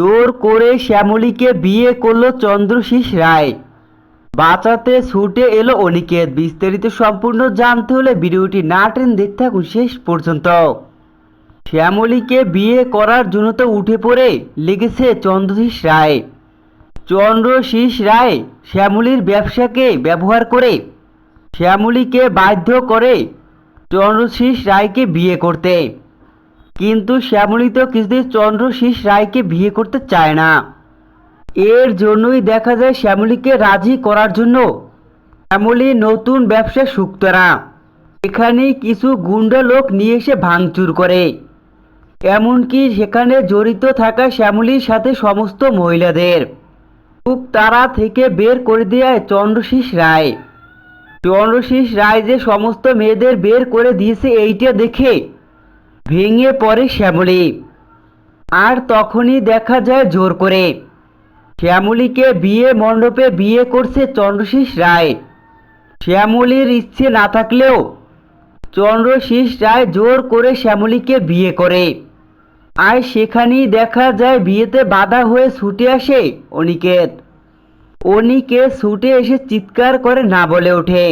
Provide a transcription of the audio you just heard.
জোর করে শ্যামলীকে বিয়ে করল চন্দ্রশীষ রায়। বাঁচাতে ছুটে এলো অনিকেত। বিস্তারিত সম্পূর্ণ জানতে হলে ভিডিওটি না টেন দেখতে থাকুন শেষ পর্যন্ত। শ্যামলীকে বিয়ে করার জন্য তো উঠে পড়ে লেগেছে চন্দ্রশীষ রায়। চন্দ্রশীষ রায় শ্যামলীর ব্যবসাকে ব্যবহার করে শ্যামলীকে বাধ্য করে চন্দ্রশীষ রায়কে বিয়ে করতে। কিন্তু শ্যামলী তো কিছুতেই চন্দ্রশীষ রায়কে বিয়ে করতে চায় না। এর জন্যই দেখা যায় শ্যামলীকে রাজি করার জন্য শ্যামলী নতুন ব্যবসা শুক্তরা এখানে কিছু গুন্ডা লোক নিয়ে এসে ভাঙচুর করে। এমনকি সেখানে জড়িত থাকা শ্যামলীর সাথে সমস্ত মহিলাদের। খুব তারা থেকে বের করে দেয় চন্দ্রশীষ রায়। চন্দ্রশীষ রায় যে সমস্ত মেয়েদের বের করে দিয়েছে, এইটা দেখে ভেঙে পড়ে শ্যামলী। আর তখনই দেখা যায় জোর করে। শ্যামলীকে বিয়ে মণ্ডপে বিয়ে করছে চন্দ্রশীষ রায়। শ্যামলীর ইচ্ছে না থাকলেও চন্দ্রশীষ রায় জোর করে শ্যামলীকে বিয়ে করে। আর সেখানেই দেখা যায় বিয়েতে বাধা হয়ে ছুটে আসে অনিকেত। অনিকেত ছুটে এসে চিৎকার করে না বলে ওঠে।